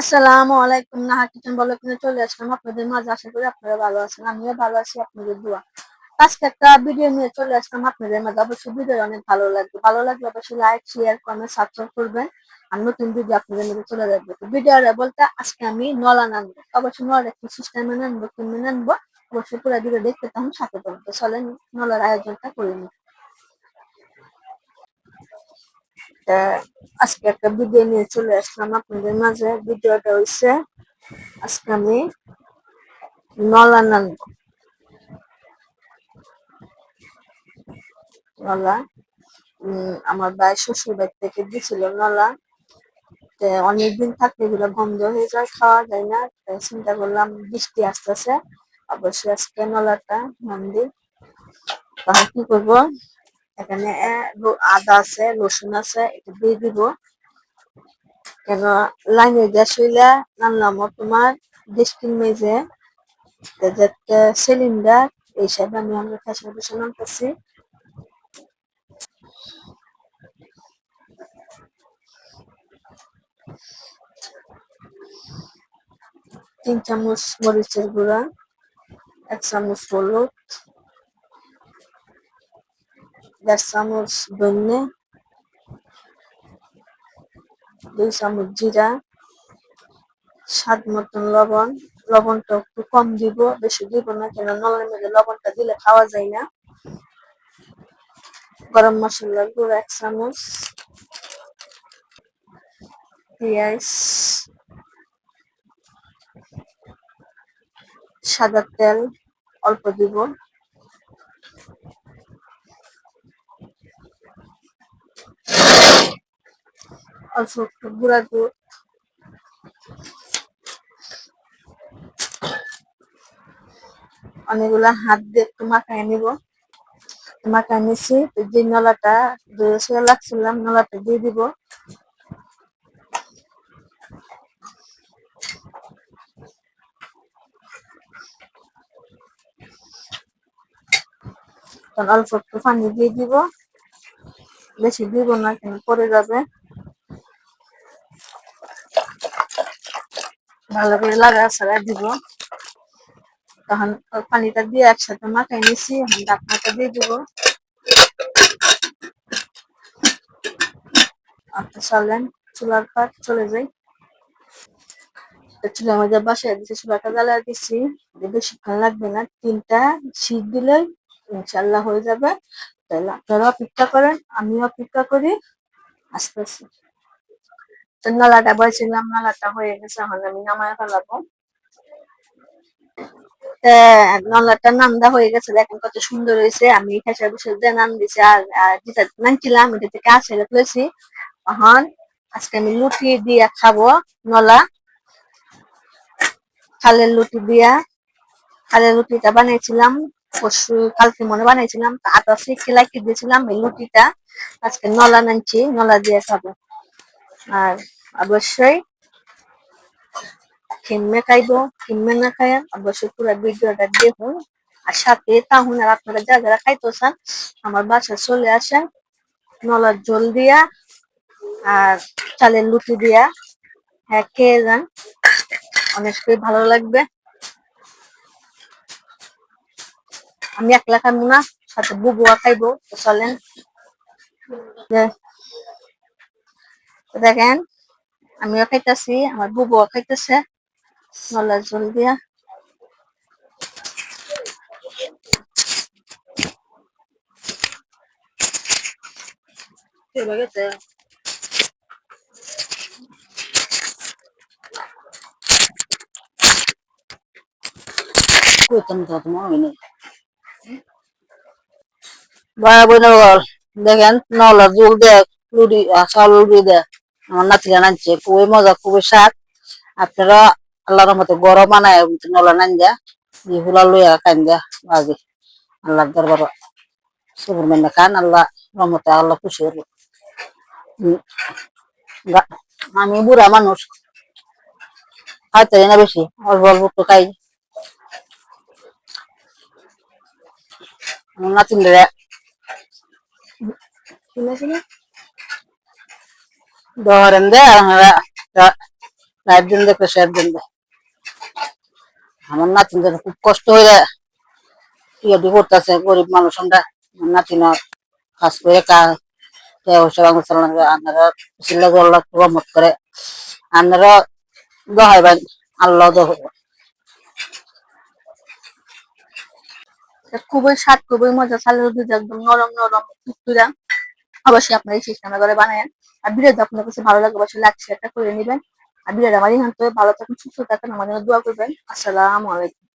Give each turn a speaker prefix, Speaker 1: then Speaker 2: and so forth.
Speaker 1: আসসালামু আলাইকুম, নাহা কিচেন বলে কিনে চলে আসলাম। আপনাদের মাঝে আশা করি আপনারা ভালো আছেন, আমিও ভালো আছি, আপনাদের দোয়া। আজকে একটা ভিডিও নিয়ে চলে আসলাম আপনাদের মাঝে। অবশ্যই ভিডিও অনেক ভালো লাগবে। ভালো লাগলে অবশ্যই লাইক শেয়ার কমেন্ট সাবস্ক্রাইব করবেন। আর নতুন ভিডিও আপনাদের মধ্যে চলে যাবে তো ভিডিওটা বলতে আজকে আমি নলা আনব। অবশ্যই নলা কি সিস্টেমে আনব কিনবে আনব। অবশ্যই পুরো ভিডিও দেখতে তখন সাথে পাবো তো চলেন নলার আয়োজনটা করে নিই। তা আজকে একটা ভিডিও নিয়ে চলে আসলাম আপনাদের মাঝে। ভিডিওটা হইছে আজকে আমি নলা নানবো নলা আমার ভাই শ্বশুর বাড়ি থেকে দিছিল নলা। অনেকদিন থাকলে এগুলো বন্ধ হয়ে যায়, খাওয়া যায় না। চিন্তা করলাম বৃষ্টি আসতেছে। অবশ্যই আজকে নলাটা মন্দির। তখন কি করব? এখানে আদা আছে, রসুন আছে, এটা দিয়ে দিব। কেন লাইনে দিয়ে শুইলে নামলাম তোমার ডিস্টিং মেজে সিলিন্ডার এই হিসাবে আমি আমরা ফ্যাশন বসে নামতেছি। তিন চামচ মরিচের গুঁড়া, এক চামচ হলুদ। দেড় চামচ ধনে দুই চামচ জিরা স্বাদ মতন লবণ লবণটা একটু কম দিব বেশি দিব না কেন নলের মধ্যে লবণটা দিলে খাওয়া যায় না গরম মশলার গুঁড়ো এক চামচ পেঁয়াজ সাদা তেল অল্প দিব অল্প একটু অনেকগুলা হাত দিয়ে একটু মাখায় নিব। মাখায় নিছি যে নলাটা ধুয়ে লাগছিলাম নলাটা দিয়ে দিব। অল্প একটু পানি দিয়ে দিব। বেশি দিব না, কিন্তু পরে যাবে। ভালো করে লাগা ছাড়া দিব। তখন পানিটা দিয়ে একসাথে মাখাই নিছি, এখন ডাকনাটা দিয়ে দিব। আপনি চলেন, চুলার পাট চলে যাই। চুলার মধ্যে বাসায় দিচ্ছি চুলাটা জ্বালা দিচ্ছি বেশিক্ষণ লাগবে না, তিনটা শীত দিলেই ইনশাল্লাহ হয়ে যাবে। তাহলে আপনারা অপেক্ষা করেন, আমিও অপেক্ষা করি। আস্তে আস্তে। তো নালাটা বলছিলাম নালাটা হয়ে গেছে এখন আমি নামায় ফেলাবো নলাটা নান্দা হয়ে গেছে দেখেন কত সুন্দর হয়েছে আমি খেসার বসে দিয়ে নাম দিছি আর যেটা নামছিলাম এটা থেকে আছে তুলেছি এখন আজকে আমি লুটি দিয়ে খাব নলা খালের লুটি দিয়া খালের লুটিটা বানিয়েছিলাম পরশু কালকে মনে বানিয়েছিলাম আটা শিখে লাগিয়ে দিয়েছিলাম এই লুটিটা আজকে নলা নামছি নলা দিয়ে খাব আর অবশ্যই কিনমে খাইবো, কিনমে না খায় অবশ্যই পুরো ভিডিওটা দেখুন আর সাথে তাহুন আর আপনারা যা যারা খাইতেছেন, আমার বাসা চলে আসেন নলার জল দিয়া আর চালের লুটি দিয়া। হ্যাঁ খেয়ে যান। অনেকটাই ভালো লাগবে। আমি একলা খাব না, সাথে বুবুয়া খাইবো চলেন। দেখেন আমিও খাইতেছি আমার বুবুয়া খাইতেছে। নলার জল দিয়া। গেছে। দেখেন নলা জল দেয় লুড়ি চাউল লুড়ি দেয়। আমার নাতিরা নাচছে খুবই মজা খুবই স্বাদ আপনারা আল্লাহর মতো গরম বানায় নলা নান যা ইহুলা লইয়া খান যা বাজি আল্লাহর দরবার সবর মেনে খান আল্লাহ রহমতে আল্লাহ খুশি হলো আমি বুড়া মানুষ খাইতে না বেশি অল্প অল্প একটু খাই নাতিনরা ধরেন দে
Speaker 2: লাইভ দিন দেখলে শেয়ার দিন দেয় আমার নাতিন খুব কষ্ট হয়ে ইয়ে দিয়ে করতেছে গরিব মানুষ আমরা কাজ করে কা সেবা চালান আপনারা সিল্লা জল্লা
Speaker 1: খুবই স্বাদ খুবই মজা চালের দুধ একদম নরম নরম তুরা অবশ্যই আপনার এই সিস্টেমে করে বানায়েন। আর ভিডিওটা আপনার কাছে ভালো লাগে অবশ্যই লাইক একটা করে নেবেন। আর ভিডিওটা আমার এখান থেকে ভালো থাকুন, সুস্থ থাকুন, আমার জন্য দোয়া করবেন। আসসালাম আলাইকুম।